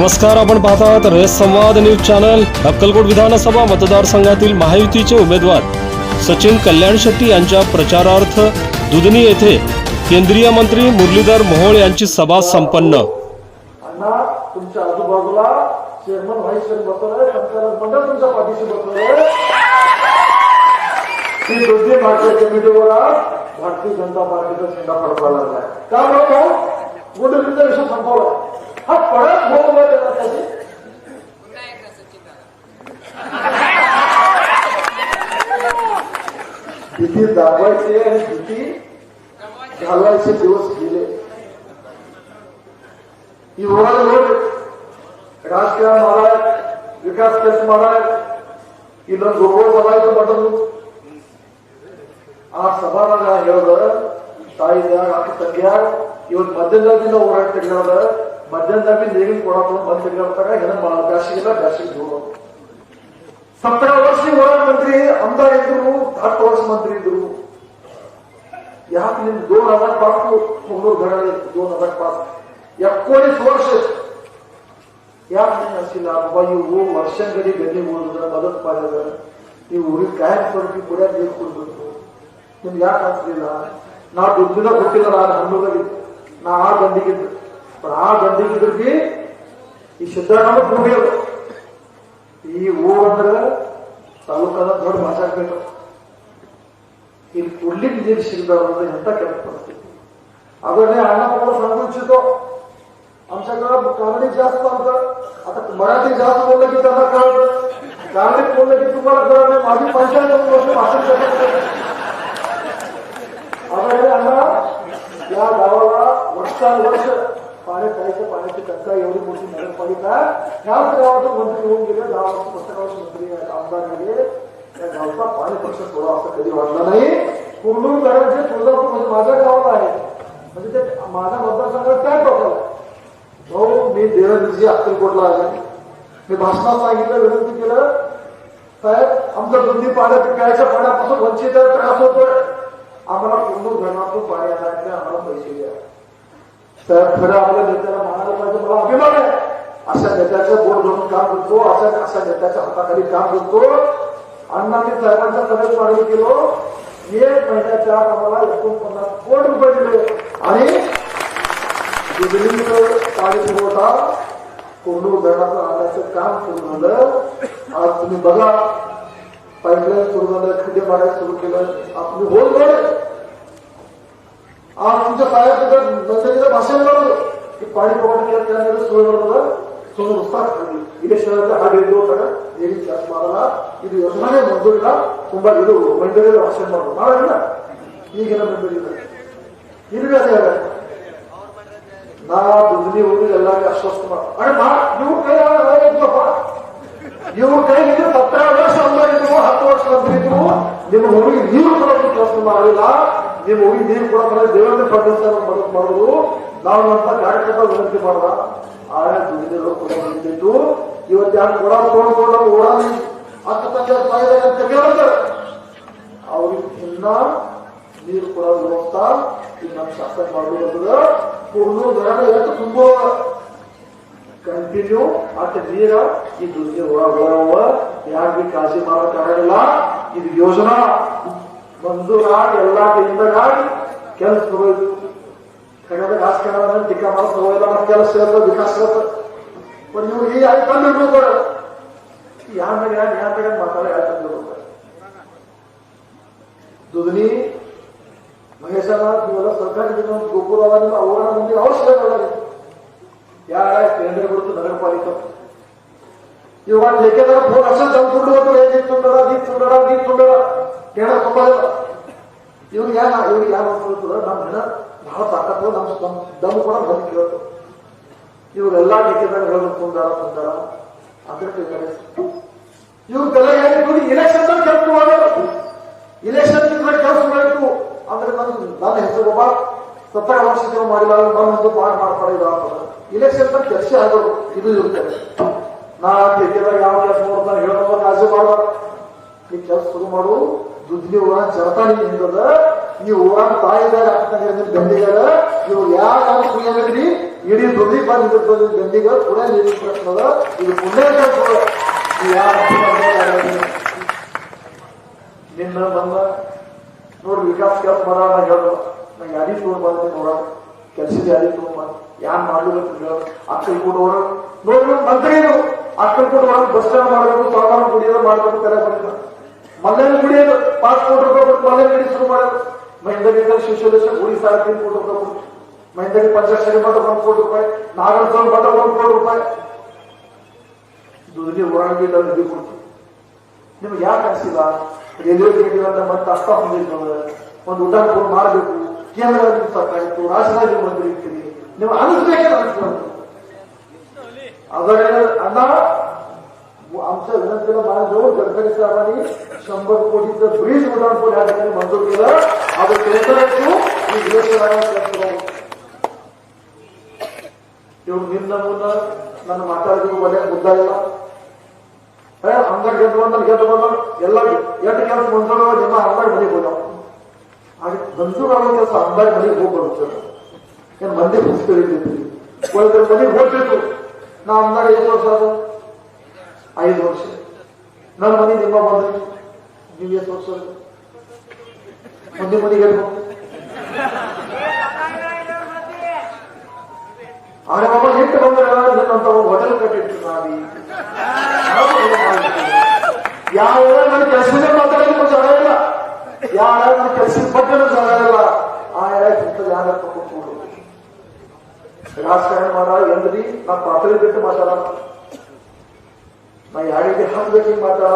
नमस्कार आपण पाहतात रेस संवाद न्यूज चॅनल. अक्कलकोट विधानसभा मतदारसंघातील महायुतीचे उमेदवार सचिन कल्याण शेट्टी यांच्या प्रचारार्थ दुधनी येथे केंद्रीय मंत्री मुरलीधर मोहोळ यांची सभा संपन्न. तुमच्या आजूबाजूला चेअरमन व्हाईस मंडळ तुमच्या पाठीशी ती दोन्ही भारतीय कमिटीवर आज भारतीय जनता पार्टीचा झेंडा फडकवा लागलाय का बरोबर गुंडगिरीचा विषय संपवला हा परत भोगला देण्यासाठी भीती दाखवायचे आणि भीती घालवायचे दिवस गेले युवा लोक राजकारण महाराज विकास केस महाराज इथं गोगोळ सभायचं बटन ಆ ಸಭಾನಾಗ ಹೇಳದ ತಾಯಿದಾಗ ಅಕ್ಕ ತಂಗ್ಯಾಗ ಇವತ್ತು ಮಧ್ಯದಾಗಿಂದ ಹೋರಾಟ ತೆಗ್ಯಾದ ಮಧ್ಯಾಹ್ನದಾಗ ನೀರಿನ ಕೊಡೋಣ ಬಂದ್ ತೆಗಿಲತ್ತಾಗ ಏನ ಬ್ಯಾಸಿಗೆಲ್ಲ ಬ್ಯಾಸಿಗೆ ದೂರ ಸತ್ತರ ವರ್ಷ ಹೋರಾಟ ಮಂತ್ರಿ ಅಂತ ಇದ್ರು, ಹತ್ತು ವರ್ಷ ಮಂತ್ರಿ ಇದ್ರು. ಯಾಕೆ ನಿಮ್ ದೋನ್ ಅದಕ್ಕೆ ಪಾಸ್ ಮುನ್ನೂರು ಘಟನೆ ದೋನ್ ಅದಕ್ಕೆ ಪಾಸ್ ಎಕ್ಕೋಳಿಸ್ ವರ್ಷ. ಯಾಕೆ ನಿಮ್ಗೆ ಅನಿಸಿಲ್ಲ? ಅಬ್ಬ ಇವು ವರ್ಷಂಗಡಿ ಗಲ್ಲಿ ಓದಿದ್ರೆ ಮದತ್ ಪಾಲ್ಯದ ನೀವು ಊರಿಗೆ ಕಾಯಕ್ ಬರ್ತೀವಿ ಕೂಡ ನೀರು ಕೊಡ್ಬೇಕು. ನಿಮ್ಗೆ ಯಾಕೆ ಅನ್ಸಲಿಲ್ಲ ನಾ ದುಡ್ಡಿನ ಕೊಟ್ಟಿಲ್ಲ, ನಾನು ಹಣ್ಣುಗಳಿಗೆ ನಾ ಆ ಗಂಡಿಗೆ पण ಆ ದಂಡಿಗಿದ್ರು ಬಿ ಈ ಸಿದ್ದರಾಮಯ್ಯ ಮುಗಿಯೋದು ಈ ಊರು ಅಂದ್ರೆ ತಾಲೂಕಾದ ದೊಡ್ಡ ಮಾತಾಡ್ಬೇಕು ಇಲ್ಲಿ ಕುಡ್ಲಿಕ್ಕೆ ನೀರು ಸಿಗಬಾರ್ದು ಎಂತ ಕೆಲಸ ಪರಿಸ್ಥಿತಿ अगं अण्णा मला सांगू इच्छितो आमच्याकडं कानडी जास्त आमचं आता मराठी जास्त बोललं की त्यांना कळत कानडी बोललं की तुम्हाला कळत नाही माझी पंचायत वर्ष भाषण शकत नाही अगं अण्णा या गावाला वर्षानुवर्ष पाण्यात प्यायचं पाण्याची टंचाई एवढी मोठी नगरपालिका ह्याच गावातून मंत्री होऊन गेले दहा वर्ष पुस्तकाचे मंत्री आमदार गेले त्या गावचा पाणी पक्ष सोडा असं कधी वाटलं नाही. कुर्डूर गडाचे तुळजापूर म्हणजे माझ्या गावाला आहे. म्हणजे ते माझ्या मतदारसंघात काय टोकल भाऊ मी देवेंद्रजी अक्कलकोटला आले मी भाषणात सांगितलं विनंती केलं. साहेब आमचं दुधी पाण्यात प्यायच्या पाण्यापासून वंचित त्रास होतोय. आम्हाला कुंडूर धरणातून पाणी येणार आम्हाला पैसे द्या. तर खरं आपल्या नेत्याला म्हणायला पाहिजे मला अभिमान आहे. अशा नेत्याचं बोट धरून काम करतो अशा अशा नेत्याच्या हाताखाली काम करतो. अण्णांनी साहेबांचा सगळ्यात मागणी केलो. एक महिन्याच्या आत आम्हाला एकोणपन्नास कोटी रुपये दिले. आणि दुधनीचं पाणी पुरवठा कोंडूर धरणाचं आणायचं काम सुरू झालं. आज तुम्ही बघा पाईपलाईन सुरू झालं खड्डे मारायला सुरू केलं. आपली होल ಆ ಮುಂಚೆ ಸಾಯಕ್ಕೆ ಬಂದಿದ್ದ ಭಾಷೆ ಮಾಡೋದು. ಈ ಪಾಣಿ ಪವಾಡಗಳ ಸುಳ್ಳುಗಳ ಸುಳ್ಳು ಉತ್ಸಾಹಿ ಇದೇ ಶಹರದ ಹಾಡಿದ್ದು ಏನು ಕೆಲಸ ಮಾಡಲ್ಲ. ಇದು ಯೋಜನೆ ಮೊದಲಿಲ್ಲ ತುಂಬಾ ಇದು ಮಂಡಳಿಯ ಭಾಷೆ ಮಾಡೋದು. ಮಾಡಿಲ್ಲ. ಈಗಿನ ಮಂಡಳಿಲ್ಲ ಅದೇ ನಾ ದುಡ್ಡಿ ಹೋಗಿ ಎಲ್ಲರಿಗೂ ಅಸ್ವಸ್ಥ ಮಾಡ. ನೀವು ಕೈ ಇದ್ವಪ್ಪ? ಇವ್ರ ಹತ್ತಾರು ವರ್ಷ ಅಂದ್ರೆ ಹತ್ತು ವರ್ಷ ಅಂದ್ರೆ ಇದ್ರು ನಿಮ್ಮ ಹುಡುಗಿ, ನೀವು ಕೂಡ ಕೆಲಸ ನೀವು ಹೋಗಿ ನೀರು ಕೂಡ ಬರೋದು ದೇವರೇ ಪ್ರದರ್ಶನ ಮಾಡೋದು. ನಾವು ಅಂತ ಕಾರ್ಯಕರ್ತ ವಿನಂತಿ ಮಾಡ್ದ. ಆಳೆ ದುಡಿದಿರೋ ಕೂಡ ನಿಂತಿದ್ದು ಇವತ್ತು ಯಾರು ಕೂಡ ತೋಡ್ಕೊಂಡು ಓಡಾಡಿ. ಅಕ್ಕ ತಂದೆ ತಾಯಿ ಅಂತ ಕೇಳ್ತಾರೆ ಅವ್ರಿಗೆ ಇನ್ನ ನೀರು ಕೂಡ ಹೋಗ್ತಾ ಈಗ ನಮ್ಮ ಶಾಸನ ಮಾಡಬೇಕಾಗ್ತದೆ ಕುಡಿದು ಎಷ್ಟು ತುಂಬ. ಕಂಟಿನ್ಯೂ ಅಟ್ ನೀರ ಈ ದುಡ್ಡಿಗೆ ಒಳಗೆ ಯಾರಿಗೆ ಕಾಳಜಿ ಮಾಡೋಕ್ಕಾಗಲ್ಲ ಇದು ಯೋಜನಾ. ಮಂಜೂರಾಡ್ ಎಲ್ಲಾ ದಿಂದಗಾಡಿ ಕೆಲಸ ಹೋಯ್ತು ಕನ್ನಡ ರಾಜಕಾರಣ ಟೀಕಾ ಮಾಡಕ್ ಹೋಗಿಲ್ಲ ಮತ್ತೆ ಕೆಲಸ ಇರೋದು ವಿಕಾಸ ಇರೋದು ಒಂದು ನೀವು ಈ ಐದು ತಂದಿರ್ಬೋದು ಯಾವಾಗ ಯಾವಾಗ ಮಾತಾಡ ಯಾವ ತಂದಿರ್ಬೋದು ದುದನಿ ಮಹೇಶನ ನೀವೆಲ್ಲ ಸರ್ಕಾರದಿಂದ ಒಂದು ಗೋಪುರವ ನಿಮ್ಮ ಅವರ ಮುಂದೆ ಅವಶ್ಯಕತೆ ಯಾರ ಕೇಂದ್ರ ಬಿಡುತ್ತೆ ನಗರಪಾಲಿಕೆ ಇವಾಗ ಲೆಕ್ಕದಾಗ ಫೋನ್ ಹಚ್ಚ ತಂದು ತುಂಡೋದು ಏನಿತ್ತು ತುಂಡರ ನೀ ತುಂಡರ ನೀ ತುಂಡರ ಕೇಳ ತಪ್ಪಲ್ಲ ಇವ್ರಿಗೆ ಯಾರ ಇವ್ರಿಗೆ ಯಾರು ಅನ್ಕೊಳ್ತದ ನಮ್ಮ ಹೆಣ ಬಹಳ ತಾಕತ್ತು ನಮ್ಮ ದಮ್ ಕೂಡ ಬಂದು ಕೇಳ್ತು ಇವರೆಲ್ಲ ಟಿಕೆಟ್ದಾಗ ಹೇಳೋದು ಕುಂದಾರ ಕುಂದಾರ. ಅಂದ್ರೆ ಇವ್ರ ತಲೆ ಹೇಳಿ ಇಲೆಕ್ಷನ್ ಕೆಲಸ ಮಾಡಬೇಕು. ಇಲೆಕ್ಷನ್ ಕೆಲಸ ಮಾಡಬೇಕು. ಅಂದ್ರೆ ನನ್ನ ನನ್ನ ಹೆಸರು ಒಬ್ಬ ಸತ್ತರ ಅವಶ್ಯಕತೆ ಮಾಡಿಲ್ಲ ನನ್ನೊಂದು ಪಾಠ ಅಂತ ಇಲೆಕ್ಷನ್ ಕೆಲಸ ಆಗೋದು ಇದು ಇರುತ್ತೆ ನಾ ಟಿಕೆಟ್ದಾಗ ಯಾವ ಕೆಲಸ ನಾನು ಹೇಳೋದು ಕಾಜು ಮಾಡಬಾರ್ದು ನೀವು ಕೆಲಸ ಶುರು ಮಾಡು. ದುಡ್ಲಿ ಊರಾಗ ಜರತಾನಿ ಹಿಂದದ ಈ ಊರಾಗ ತಾಯಿದಾಗ ಅಕ್ಕನಗಿರದ ಗಂಡಿಗಾರ. ನೀವು ಯಾರು ಕುಯ್ಯಾಗಲಿ ಇಡೀ ದುಡ್ಡಿ ಬಂದ ಗಂಡಿಗ ಪುಣೆ ನೀರಿನ ಇದು ಪುಣ್ಯ ನಿನ್ನ ಬಂದ. ನೋಡ್ರಿ, ವಿಕಾಸ್ ಕೆಲಸ ಬರ ಹೇಳು ನಾ ಯಾರಿಗೆ ತಗೊಂಡ್ ಬಂದೆ ನೋಡ. ಕೆಲಸದ ಯಾರಿಗೆ ತಗೊಂಡ್ ಯಾರು ಮಾಡ್ಬೇಕು ಅಕ್ಕಲ್ ಕೂಡ ನೋಡ್ರಿ ಮಂತ್ರಿ ಅಕ್ಕಲ್ ಕೂಡ ಬಸ್ ಸ್ಟ್ಯಾಂಡ್ ಮಾಡಬೇಕು ಸಾಧಾರಣ ಕುಡಿಯೋದು ಮಾಡಬೇಕು ಕರೆ ಮಲ್ಲೇನ ಕುಡಿಯೋದು ಪಾಸ್ ಕೋಟಿ ರೂಪಾಯಿ ಕೊಟ್ಟು ಮಲ್ಲೇನ ಗಡಿ ಶುರು ಮಾಡೋದು ಮಹಿಂದಗಿಂದ ಶಿಶುದೇಶ ಗುಡಿ ಸಾಲ ಫೋಟೋ ಕೋಟಿ ರೂಪಾಯಿ ಮಹಿಂದಗಿ ಪಂಚಾಕ್ಷರಿ ಮಠ ಒಂದು ಕೋಟಿ ರೂಪಾಯಿ ನಾಗರಸೋನ್ ಮಠ ಒಂದು ಕೋಟಿ ರೂಪಾಯಿ. ದುಡ್ಡಿಗೆ ಓಡಾಡಿ ನಿಧಿ ಕೊಡ್ತೀವಿ ನಿಮ್ಗೆ ಯಾಕೆ ಅನಿಸಿಲ್ಲ? ರೈಲ್ವೆ ಕೇಳಿದಂತ ಮತ್ತೆ ಅಷ್ಟ ಹೊಂದಿದ್ದು ಒಂದು ಊಟ ಕೂಡ ಮಾಡಬೇಕು ಕೇಂದ್ರದಲ್ಲಿ ಸಾಕಾಯಿತು. ರಾಜಧಾನಿ ಬಂದಿರ್ತೀರಿ. ನೀವು ಅನಿಸ್ಬೇಕು ಅನಿಸ್ಬಾರ್ದು ಅದರ ಅಣ್ಣ आमच्या विनंतीला मान देऊन गडकरी साहेबांनी शंभर कोटीचं ब्रिज उड्डाणपूल या ठिकाणी मंजूर केलं ಅದು ಕೇಂದ್ರಕ್ಕೂ ಈ ದೇಶದ ಇವ್ರು ನಿನ್ನ ಮುನ್ನ ನನ್ನ ಮಾತಾಡಿದ್ರು ಒಳ್ಳೆ ಮುದ್ದ ಇಲ್ಲ ಏ ಹಂಗಾಗ ಗೆದ್ದು ಬಂದ ಗೆದ್ದು ಬಂದ ಎಲ್ಲ ಎಷ್ಟು ಕೆಲಸ ಮಂಜೂರು ನಿಮ್ಮ ಹಂಗಾಗ ಮನೆಗೆ ಹೋದ ಹಾಗೆ ಮಂಜೂರು ಆಗೋ ಕೆಲಸ ಹಂಗಾಗ ಮನೆಗೆ ಹೋಗ್ಬಾರ್ದು ಏನ್ ಮಂದಿ ಮುಗಿಸ್ತಿರ್ತೀವಿ ಒಳ್ಳೆ ಮನೆಗೆ ಹೋಗ್ತಿತ್ತು ನಾ ಹಂಗಾಗ ಎಷ್ಟು ವರ್ಷ ಅದು ಐದು ವರ್ಷ ನನ್ನ ಮನೆ ನಿಮ್ಮ ಬಂದ್ರಿ ನೀವು ಎಷ್ಟು ವರ್ಷ ಅದು? ಮಂದಿ ಮನೆಗೆ ಎಲ್ಲಿ ಹೋಗ್ತೀರಿ? ಆದ್ರೆ ಬಾಬಾ ಎಂಟು ಬಂದ್ರೆ ಅಂತ ಒಂದು ಹೋಟೆಲ್ ಕಟ್ಟಿಟ್ಟು ನಾವಿ ಯಾವ ನನ್ನ ಕೆಲಸದ ಮಾತಾಡೋದಕ್ಕೂ ಜಾಗ ಇಲ್ಲ ಯಾವ ನನ್ನ ಕೆಲಸದ ಬಗ್ಗೆ ಜಾಗ ಇಲ್ಲ ಆ ಇಂಥದ್ದು ಯಾರ ಕೂತ್ಕೊಂಡು ರಾಜಕಾರಣ ಮಾಡ ಎಂದ್ರಿ ನಾ ಪಾತ್ರೆ ಬಿಟ್ಟು नाही आणि हो. ते हम जखीन माता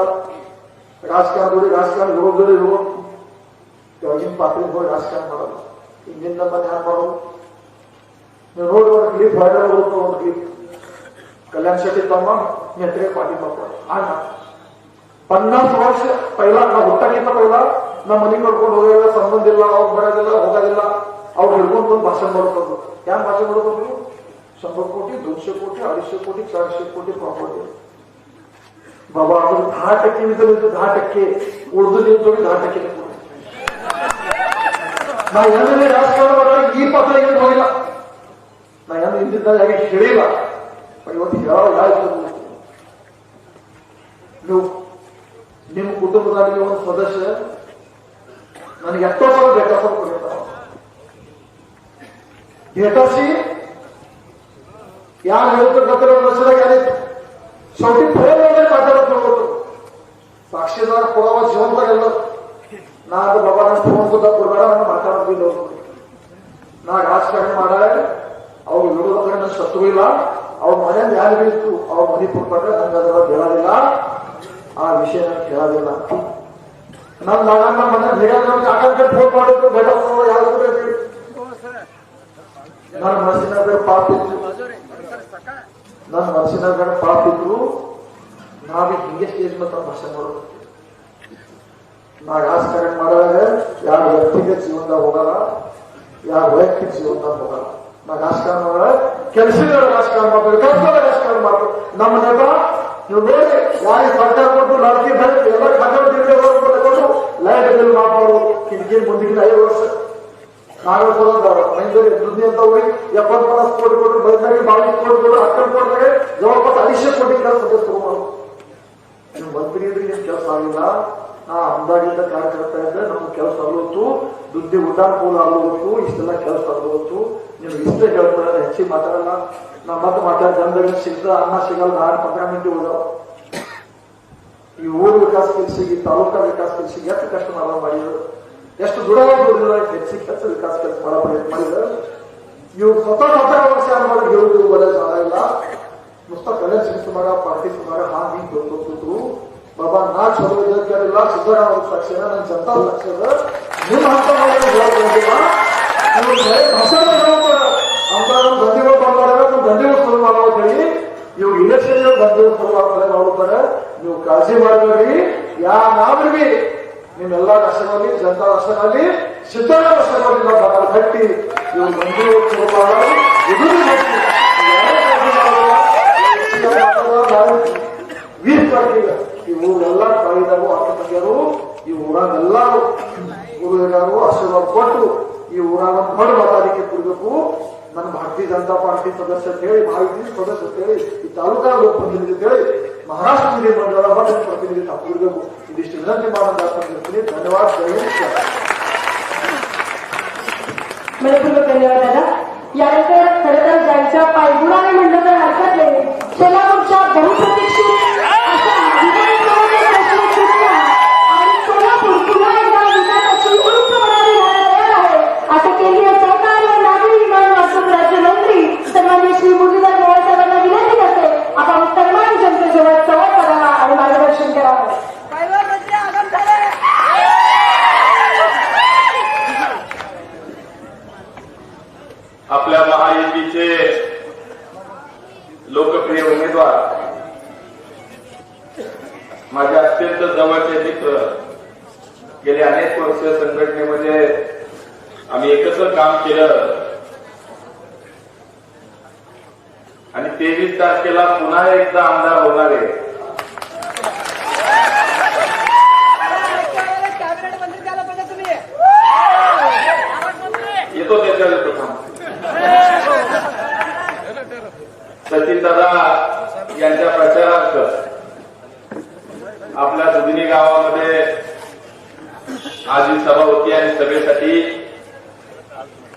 राजकारण जोडी राजकारण लोक जोडी लोक तेव्हा पातळी होय राजकारण म्हणत इंजिन नंबर ध्यान म्हणून रोड वर क्लिप व्हायला रोड वर क्लिप कल्याण शेती तम्मा नेत्रे पाठिंबा आणा पन्नास वर्ष पहिला ना होता घेतला पहिला ना मनीकड कोण वगैरे संबंध दिला अव बरा दिला होता दिला अव हिरकून कोण भाषण बरोबर त्या भाषण भाषेबरोबर शंभर कोटी दोनशे कोटी अडीचशे कोटी चारशे कोटी प्रॉपर्टी. बाबा आपण दहा टक्के मित्र दहा टक्के उर्दू लिहितो दहा टक्के लिहितो. ನಾ ಎಲ್ಲೇ ರಾಜಕಾರಣ ಮಾಡುವಾಗ ಈ ಪತ್ರ ಏನು ಹೋಗಿಲ್ಲ ನಾ ಏನು ಇದ್ದಿದ್ದ ಯಾಕೆ ಹೇಳಿಲ್ಲ ಇವತ್ತು ಯಾವ ಯಾರು ನೀವು ನಿಮ್ಮ ಕುಟುಂಬದಲ್ಲಿ ಒಂದು ಸದಸ್ಯ ನನಗೆ ಎಷ್ಟೋ ಸಲ ಬೇಕಾಸ ಕೊಡಿರ್ತಾವ भेटाशी या निवडणूक नसलं गेले ರಾಜಕಾರಣ ಮಾಡಿದಾಗ ಯಾರ ವ್ಯಕ್ತಿಗತ ಜೀವನದಾಗ ಹೋಗಲ್ಲ ಯಾರ ವೈಯಕ್ತಿಕ ಜೀವನದಾಗ ಹೋಗಲ್ಲ ನಾ ರಾಜಕಾರಣ ಮಾಡಿದಾಗ ಕೆಲಸಗಳ ರಾಜಕಾರಣ ಮಾಡ್ಬೇಕು ಕೆಲಸದ ರಾಜಕಾರಣ ಮಾಡ್ಬೇಕು ನಮ್ಮ ನೆಪ ನೀವು ನೋಡಿ ಯಾರಿಗೆ ಸರ್ಕಾರ ಕೊಟ್ಟು ಲಾಡ್ಕಿ ಬಂದು ಎಲ್ಲ ಖಾತೆ ಕೊಟ್ಟು ಲೈಟ್ ಬಿಲ್ ಮಾಡೋರು ಕಿಟಕಿ ಮುಂದಿನ ಐದು ವರ್ಷ ನಾವೇ ಕೊಡೋದು ಮೈಂದೂರಿ ದುಡ್ಡಿ ಅಂತ ಹೋಗಿ ಎಪ್ಪತ್ತು ಪಚಾಸ್ ಕೋಟಿ ಕೊಟ್ಟು ಬೈದಾಗಿ ಬಾವಿಸ್ ಕೋಟಿ ಕೊಟ್ಟು ಅಕ್ಕಲ್ ಕೊಟ್ಟಾಗ ಜವಳಪಾಸ್ ಅಡಿಷೆ ಕೋಟಿ ಕೆಲಸ ತಗೊಂಡು ನೀವು ಮಂತ್ರಿ ಇದ್ರೆ ಏನ್ ಕೆಲಸ ಆಗಿಲ್ಲ ಆ ಅಂದಾಜಿಂದ ಕಾರ್ಯಕರ್ತ ಇದ್ರೆ ನಮ್ಮ ಕೆಲಸ ಅಲ್ಲೋತು ದುಡ್ಡಿ ಉದಾರ್ಪೂಲ ಆಗೋತು ಇಷ್ಟೆಲ್ಲ ಕೆಲಸ ಅಲ್ಲೋತು ನಿಮ್ಗೆ ಇಷ್ಟೇ ಹೇಳ್ಕೊಳ್ಳೋದು ಹೆಚ್ಚಿ ಮಾತಾಡಲ್ಲ. ನಾ ಮತ್ತೆ ಮಾತಾಡ ಸಿಗ್ತದೆ ಅನ್ನ ಸಿಗಲ್ಲ, ನಾನು ಪಕ್ಕ ಮಂದಿ ಹೋದವು ಈ ಊರು ವಿಕಾಸ ಕೆಲಸಿಗೆ ತಾಲೂಕಾ ವಿಕಾಸ ಕೆಲಸಿಗೆ ಎಷ್ಟು ಕಷ್ಟ ನಾವು ಮಾಡಿದ್ರು? ಎಷ್ಟು ದೃಢವಾಗಿ ಹೆಚ್ಚಿ ಕೆಲಸ ವಿಕಾಸ ಕೆಲಸ ಮಾಡೋ ಪ್ರಯತ್ನ ಮಾಡಿದ್ರು. ಇವ್ರು ಸ್ವತಃ ಸ್ವತಃ ವರ್ಷ ಮಾಡಿ ಹೇಳುದು ಬರೋ ಸಾಲ ಇಲ್ಲ. ಮುಸ್ತಾ ಕಲೆ ಮಾಡ, ಪಾರ್ಟಿ ಸುಮಾರು ಹಾ, ಹಿಂಗ್ ಕೂತು ಬಾಬಾ ನಾ ಚಲೋ ಇದ್ದ ಕೇಳಿಲ್ಲ ಸಿದ್ದರಾಮಯ್ಯ ತಕ್ಷಣ ನನ್ನ ಜನತಾ ಪಕ್ಷದ. ನಿಮ್ಮ ನೀವು ಇಲೆಕ್ಷನ್ ಗಂಧಿಗಳು ಶುರು ನೋಡ್ತಾರೆ. ನೀವು ಕಾಳಜಿ ಮಾಡಬೇಡಿ ಯಾರಾದ್ರೂ ಬಿ ನಿಮ್ಮೆಲ್ಲ ರಾಷ್ಟ್ರಗಳಲ್ಲಿ ಜನತಾ ರಾಷ್ಟ್ರಗಳಲ್ಲಿ ಚಿತ್ರ ಕಷ್ಟದಲ್ಲಿ ನಾವು ಈ ಊರೆಲ್ಲ ತಾಯಿದಾರು ಅಕ್ಕ ತಂಗಿಯರು ಈ ಊರಾಗ ಎಲ್ಲಾರು ಗುರು ಹಿರಿಯರು ಆಶೀರ್ವಾದ ಕೊಟ್ಟು ಈ ಊರಾಗ ಒಂದು ಹೊಡೆ ಮಾತಾಡಿಕೆ ಕೊಡ್ಬೇಕು ನನ್ನ ಭಾರತೀಯ ಜನತಾ ಪಾರ್ಟಿ ಸದಸ್ಯ ಅಂತ ಹೇಳಿ ಮಹಾಯುತಿ ಸದಸ್ಯ ಅಂತ ಹೇಳಿ ಈ ತಾಲೂಕಾ ಲೋಕಪ್ರತಿನಿಧಿ ಅಂತ ಹೇಳಿ ಮಹಾರಾಷ್ಟ್ರ ವಿಧಿಮಂಡಲ ಮಠದ ಪ್ರತಿನಿಧಿ ತಪ್ಪಿರಬೇಕು ಇದಿಷ್ಟು ವಿನಂತಿ ಮಾಡೋದಾಗ್ತೀನಿ ಧನ್ಯವಾದ ಜೈ ಹಿಂದ್, अत्यंत जवळचे मित्र. गेले अनेक वर्ष संघटनेमध्ये आम्ही एकत्र काम केलं. आणि तेवीस तारखेला पुन्हा एकदा आमदार होणार आहे. येतो त्याच्यावर प्रथम. सचिन दादा यांच्या प्रचारार्थ. आपल्या दुधनी गावामध्ये आज ही सभा होती आणि सभेसाठी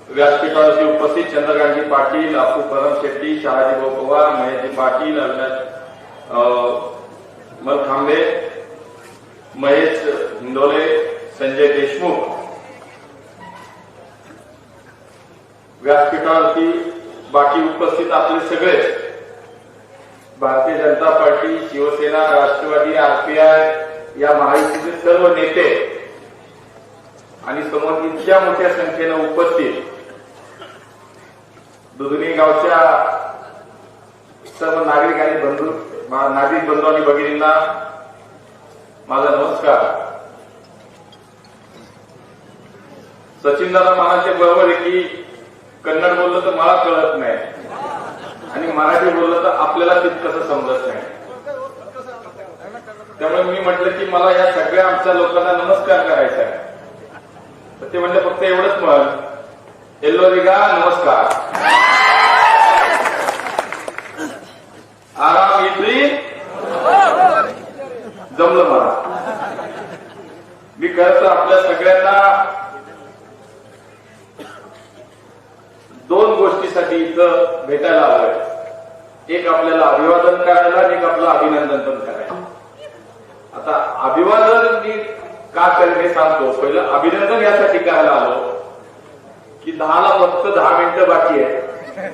व्यासपीठावरती उपस्थित चंद्रकांतजी पाटील अप्पू परम शेट्टी शहाजीभाऊ पवार महेशजी पाटील अविनाश अं, मलखांबे महेश हिंदोले संजय देशमुख. व्यासपीठावरती बाकी उपस्थित आपले सगळे भारतीय जनता पार्टी शिवसेना राष्ट्रवादी आरपीआय या महायुतीचे सर्व नेते आणि समोर इतक्या मोठ्या संख्येनं उपस्थित दुधनी गावच्या सर्व नागरिक आणि बंधू नागरिक बंधू आणि भगिनींना माझा नमस्कार. सचिन दादा बरोबर आहे की कन्नड बोललं तर मला कळत नाही. आणि मराठी बोललं तर आपल्याला तितकंसं समजत नाही. त्यामुळे मी म्हटलं की मला या सगळ्या आमच्या लोकांना नमस्कार करायचा आहे. तर ते म्हणले फक्त एवढंच म्हण. एल्लोरिगा नमस्कार. आराम इडली. जमलं मला. मी खरं तर आपल्या सगळ्यांना दोन इथं भेटायला आलोय एक आपल्याला अभिवादन करायला आणि एक आपलं अभिनंदन पण करायला. आता अभिवादन मी का करेन हे सांगतो. पहिलं अभिनंदन यासाठी करायला आलो की दहाला फक्त दहा मिनिटं बाकी आहे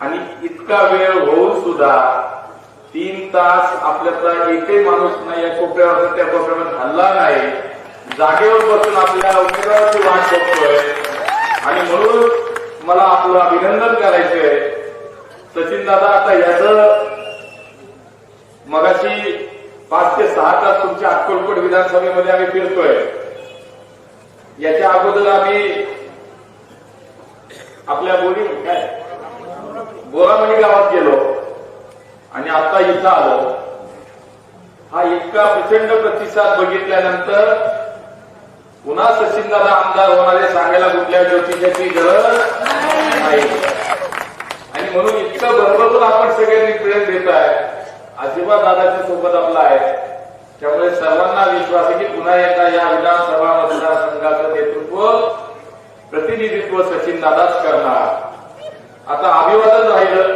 आणि इतका वेळ होऊन सुद्धा तीन तास आपल्याचा एकही माणूस नाही या कोपऱ्यावर त्या कोपऱ्यावर हल्ला नाही. जागेवर बसून आपल्या उमेदवाराची वाट बघतोय. आणि म्हणून मला आपलं अभिनंदन करायचंय. सचिन दादा आता याच मगाशी पाच ते सहा तास तुमच्या अक्कलकोट विधानसभेमध्ये आम्ही फिरतोय. याच्या अगोदर आम्ही आपल्या बोली काय बोरामणी गावात गेलो आणि आता इथं आलो. हा इतका प्रचंड प्रतिसाद बघितल्यानंतर पुन्हा सचिन दादा आमदार होणारे सांगायला कुठल्या ज्योतिषाची गरज? नाही आणि म्हणून इतकं भरभरून आपण सगळ्यांनी प्रेम देत आहे. अजिबात दादाच्या सोबत आपला आहे. त्यामुळे सर्वांना विश्वास आहे की पुन्हा एकदा या विधानसभा मतदारसंघाचं नेतृत्व प्रतिनिधित्व सचिन दादाच करणार. आता अभिवादन राहिलं.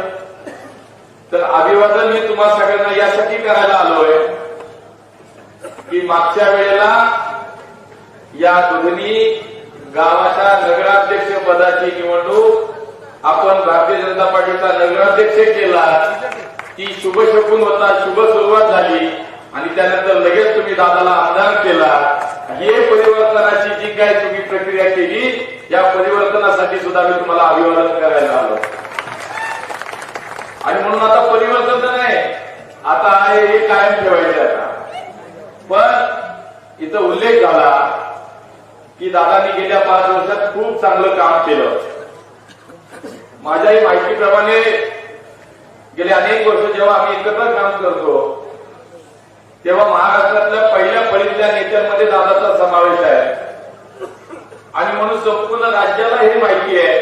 तर अभिवादन मी तुम्हा सगळ्यांना यासाठी करायला आलोय की मागच्या वेळेला या दुधनी गावाच्या नगराध्यक्ष पदाची निवडणूक आपण भारतीय जनता पार्टीचा नगराध्यक्ष केला. ती शुभ शकून होता शुभ सुरुवात झाली. आणि त्यानंतर लगेच तुम्ही दादाला आमदार केला. हे परिवर्तनाची जी काय तुम्ही प्रक्रिया केली या परिवर्तनासाठी सुद्धा मी तुम्हाला अभिवादन करायला आलो. आणि म्हणून आता परिवर्तन तर नाही आता आहे हे कायम ठेवायचे आता. पण इथं उल्लेख झाला की दादांनी गेल्या पाच वर्षात खूप चांगलं काम केलं. माझ्याही माहितीप्रमाणे गेले अनेक वर्ष जेव्हा आम्ही एकत्र काम करतो तेव्हा महाराष्ट्रातल्या पहिल्या फळीतल्या नेत्यांमध्ये दादाचा समावेश आहे. आणि म्हणून संपूर्ण राज्याला हे माहिती आहे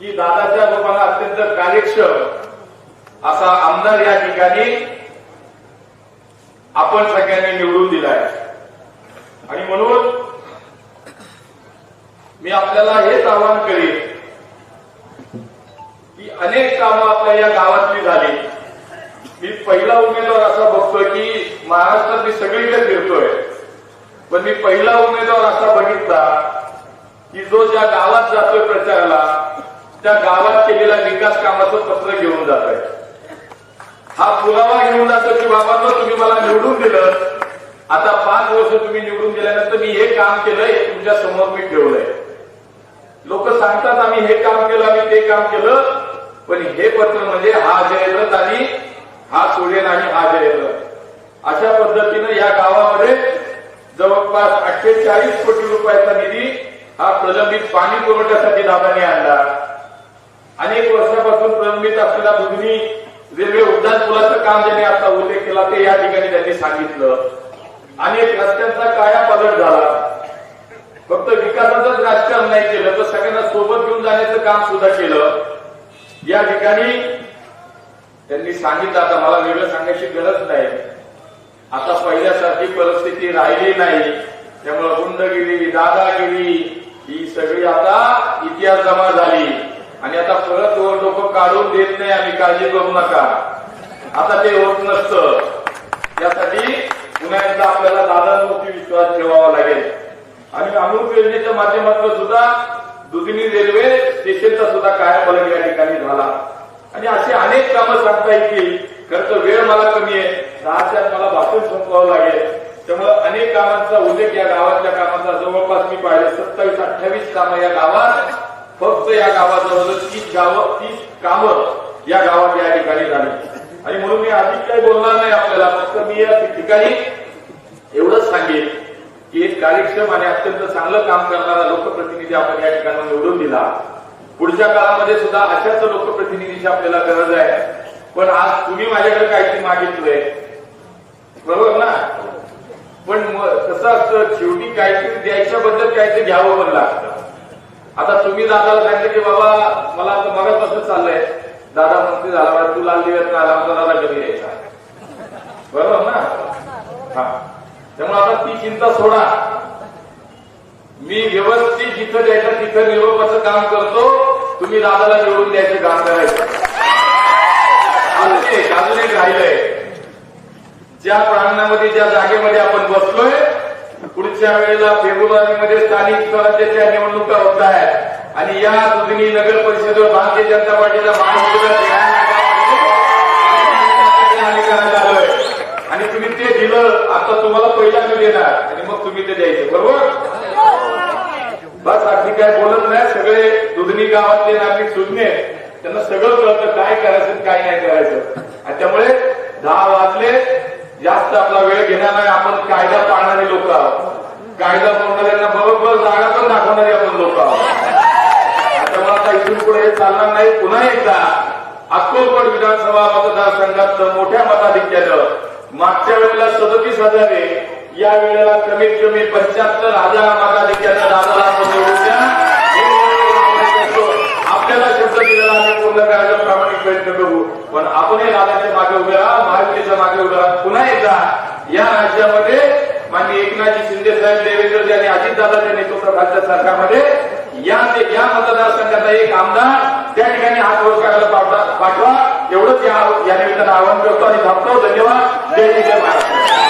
की दादाच्या रूपानं अत्यंत कार्यक्षम असा आमदार या ठिकाणी आपण सगळ्यांनी निवडून दिलाय. आणि म्हणून मी आपल्याला हेच आवाहन करीन या गावातली झाली. मी पहिला उमेदवार असा बघतोय की महाराष्ट्रात मी सगळीकडे फिरतोय. पण मी पहिला उमेदवार असा बघितला की जो ज्या गावात जातोय प्रचाराला त्या गावात केलेल्या विकास कामाचं पत्र घेऊन जात आहे हा पुरावा घेऊन जातो की बाबांनो तुम्ही मला निवडून दिलं. आता पाच वर्ष तुम्ही निवडून गेल्यानंतर मी हे काम केलंय तुमच्यासमोर मी ठेवलंय. लोक सांगतात आम्ही हे काम केलं आम्ही ते काम केलं. पण हे पत्र म्हणजे हा जयद्रथ आणि हा सूर्यन आणि हा जयद्रथ अशा पद्धतीनं या गावामध्ये जवळपास अठ्ठेचाळीस कोटी रुपयाचा निधी हा प्रलंबित पाणी पुरवठ्यासाठी दादाने आणला. अनेक वर्षापासून प्रलंबित असलेला दुधनी रेल्वे उड्डाण पुलाचं काम ज्यांनी आता उल्लेख केला ते या ठिकाणी त्यांनी सांगितलं. अनेक रस्त्यांचा काया पलट झाला. फक्त विकासाचंच राजकारण नाही केलं तर सगळ्यांना सोबत घेऊन जाण्याचं काम सुद्धा केलं. या ठिकाणी त्यांनी सांगितलं आता मला वेगळं सांगायची गरज नाही. आता पहिल्यासारखी परिस्थिती राहिली नाही. त्यामुळे गुंडगिरी दादागिरी ही सगळी आता इतिहास जमा झाली. आणि आता परत लोक काढून देत नाही आम्ही काळजी करू नका. आता ते होत नसतं. त्यासाठी पुन्हा एकदा आपल्याला दादांवरती विश्वास ठेवावा लागेल. आणि अमृत योजनेच्या माध्यमातून सुद्धा दुधनी रेल्वे स्टेशनचा सुद्धा कायापालट या ठिकाणी झाला. आणि अशी अनेक कामं सांगता येतील. खरं तर वेळ मला कमी आहे. दहाच्या मला भाषण संपवावं लागेल. त्यामुळे अनेक कामांचा उल्लेख या गावातल्या कामाचा. जवळपास मी पाहिले सत्तावीस अठ्ठावीस कामं या गावात. फक्त या गावाजवळ तीस गावं तीस कामं या गावात या ठिकाणी झाली. आणि म्हणून मी अधिक काही बोलणार नाही आपल्याला. फक्त मी या ठिकाणी एवढंच सांगेन. की एक कार्यक्षम आणि अत्यंत चांगलं काम करणारा लोकप्रतिनिधी आपण या ठिकाणी निवडून दिला. पुढच्या काळामध्ये सुद्धा अशाच लोकप्रतिनिधीची आपल्याला गरज आहे. पण आज तुम्ही माझ्याकडे काहीतरी मागितलंय. बरोबर ना? पण कसं असतं शेवटी काहीतरी द्यायच्याबद्दल काहीतरी घ्यावं पण लागतं. आता तुम्ही दादाला सांगितलं की बाबा मला आता मगापासून चाललंय. दादा मंत्री झाला बरं, तू लाल दिव्यात ना आला आमचा दादा कधी यायचा. बरोबर ना? हा. त्यामुळे आता ती चिंता सोडा. मी व्यवस्थित जिथं द्यायचं तिथं निरोपाचं काम करतो तुम्ही दादाला निवडून द्यायचं काम करायचं. अजून एक अजून एक राहिलंय. ज्या प्रांगणामध्ये ज्या जागेमध्ये आपण बसलोय पुढच्या वेळेला फेब्रुवारीमध्ये स्थानिक स्वराज्याच्या निवडणुका होत आहेत. आणि या दुधनी नगर परिषदेवर भारतीय जनता पार्टीला महाराष्ट्र आलोय आणि तुम्ही ते दिलं आता तुम्हाला पहिला मी देणार. आणि मग तुम्ही ते द्यायचं. बरोबर? बस अगदी काय बोलत नाही. सगळे दुधनी गावातले नागरिक सुज्ञे त्यांना सगळं कळतं काय करायचं काय नाही करायचं. आणि त्यामुळे दहा वाजले. जास्त आपला वेळ घेणार नाही. आपण कायदा पाळणारे लोक आहोत. कायदा पाळणाऱ्यांना बरोबर जागा पण दाखवणारे आपण लोक आहोत. त्यामुळे आता इथून पुढे हे चालणार नाही. पुन्हा एकदा अक्कलकोट विधानसभा मतदारसंघात मोठ्या मताधिक्यानं मागच्या वेळेला सदतीस हजार आहे या वेळेला कमीत कमी पंच्याहत्तर हजार माता देखील आपल्याला शब्द दिलेला आम्ही पूर्ण करायचा प्रामाणिक प्रयत्न करू. पण आपणही दादाच्या मागे उभे राहा महायुतीच्या मागे उभे राहा. पुन्हा एकदा या राज्यामध्ये माननीय एकनाथजी शिंदे साहेब देवेंद्रजी आणि अजितदादाच्या नेतृत्वाखालच्या सरकारमध्ये या मतदारसंघाचा एक आमदार त्या ठिकाणी हात वर करायला पाठवा. एवढंच या निमित्तानं आवाहन करतो आणि थांबतो. धन्यवाद. जय हिंद जय महाराष्ट्र.